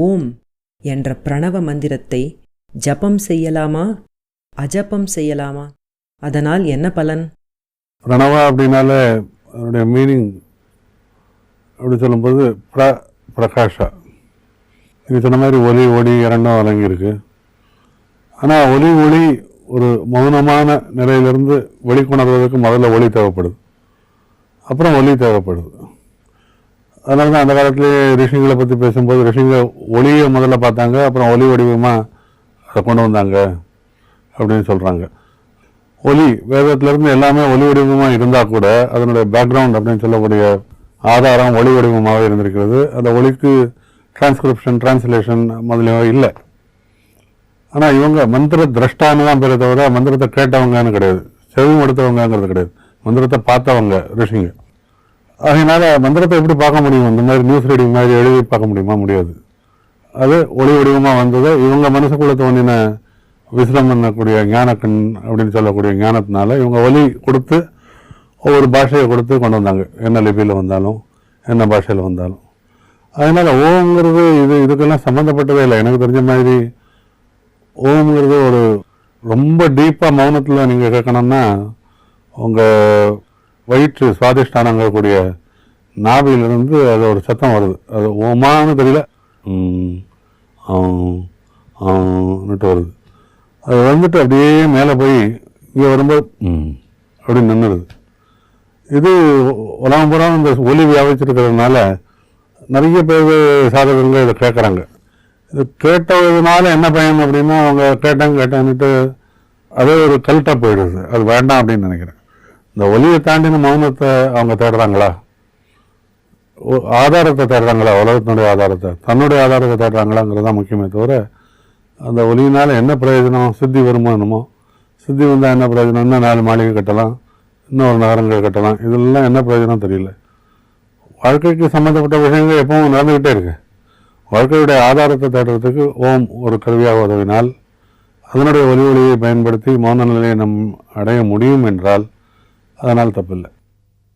ஓம் என்ற பிரணவ மந்திரத்தை ஜபம் செய்யலாமா? அஜபம் செய்யலாமா? அதனால் என்ன பலன்? பிரணவா அப்படின்னால அதனுடைய மீனிங் அப்படி சொல்லும்போது பிர பிரகாஷா. நீங்கள் சொன்ன மாதிரி ஒலி ஒளி இரண்டும் வழங்கியிருக்கு ஆனால் ஒலி ஒளி ஒரு மௌனமான நிலையிலிருந்து வெளிக்கொணர்வதற்கு முதல்ல ஒளி தேவைப்படுது. அப்புறம் ஒலி தேவைப்படுது. அதனால தான் அந்த காலத்துலேயே ரிஷிங்களை பற்றி பேசும்போது ரிஷிங்க ஒளியை முதல்ல பார்த்தாங்க அப்புறம் ஒலி வடிவமாக அதை கொண்டு வந்தாங்க அப்படின்னு சொல்கிறாங்க ஒலி வேதத்திலேருந்து எல்லாமே ஒலி வடிவமாக இருந்தால் கூட அதனுடைய பேக்ரவுண்ட் அப்படின்னு சொல்லக்கூடிய ஆதாரம் ஒளி வடிவமாக இருந்திருக்கிறது. அந்த ஒளிக்கு டிரான்ஸ்கிரிப்ஷன் டிரான்ஸ்லேஷன் முதலியோ இல்லை. ஆனால் இவங்க மந்திர திரஷ்டான்னு தான் பேரை தவிர மந்திரத்தை கேட்டவங்கன்னு கிடையாது. செவி எடுத்தவங்கங்கிறது கிடையாது. மந்திரத்தை பார்த்தவங்க ரிஷிங்க. அதனால் மந்திரத்தை எப்படி பார்க்க முடியும்? இந்த மாதிரி நியூஸ் ரீடிங் மாதிரி எழுதி பார்க்க முடியுமா? முடியாது. அது ஒளி வடிவமாக வந்தது இவங்க மனசுக்குள்ள தோணின விசிடம் பண்ணக்கூடிய ஞானக்கண் அப்படின்னு சொல்லக்கூடிய ஞானத்தினால இவங்க ஒலி கொடுத்து ஒவ்வொரு பாஷையை கொடுத்து கொண்டு வந்தாங்க. என்ன லிபியில் வந்தாலும் என்ன பாஷையில் வந்தாலும். அதனால் ஓங்கிறது இது இதுக்கெல்லாம் சம்மந்தப்பட்டதே இல்லை. எனக்கு தெரிஞ்ச மாதிரி ஓம்ங்கிறது ஒரு ரொம்ப டீப்பாக மௌனத்தில் நீங்கள் கேட்கணும்னா உங்கள் வயிற்று சுவாதிஷ்டானங்கக்கூடிய நாபியிலிருந்து அது ஒரு சத்தம் வருது. அது ஓமான்னு தெரியல. ஆம்னுட்டு வருது. அது வந்துட்டு அப்படியே மேலே போய் இங்கே வரும்போது ம், அப்படி நின்றுடுது இது உலகம் பூரா இந்த ஒலி வியாபிச்சிருக்கிறதுனால நிறைய பேர் சாதகங்கள் இதை கேட்குறாங்க. இது கேட்டதுனால என்ன பயன் அப்படின்னா அவங்க கேட்டாங்க கேட்டாங்கன்னுட்டு அதே ஒரு கல்ட்டாக போயிடுது. அது வேண்டாம் அப்படின்னு நினைக்கிறேன். இந்த ஒலியை தாண்டின மௌனத்தை அவங்க தேடுறாங்களா? ஆதாரத்தை தேடுறாங்களா? உலகத்தினுடைய ஆதாரத்தை. தன்னுடைய ஆதாரத்தை தேடுறாங்களாங்கிறது தான் முக்கியமே தவிர அந்த ஒலியினால் என்ன பிரயோஜனம்? சித்தி வருமோ என்னமோ? சித்தி வந்தால் என்ன பிரயோஜனம்? இன்னும் நாலு மாளிகை கட்டலாம் இன்னொரு நகரங்கள் கட்டலாம். இதெல்லாம் என்ன பிரயோஜனம் தெரியல. வாழ்க்கைக்கு சம்மந்தப்பட்ட விஷயங்கள் எப்பவும் நடந்துக்கிட்டே இருக்கு. வாழ்க்கையுடைய ஆதாரத்தை தேடுறதுக்கு ஓம் ஒரு கருவியாக உதவினால் அதனுடைய ஒலி ஒளியை பயன்படுத்தி மௌன நிலையை நம் அடைய முடியும் என்றால் அதனால் தப்பில்லை.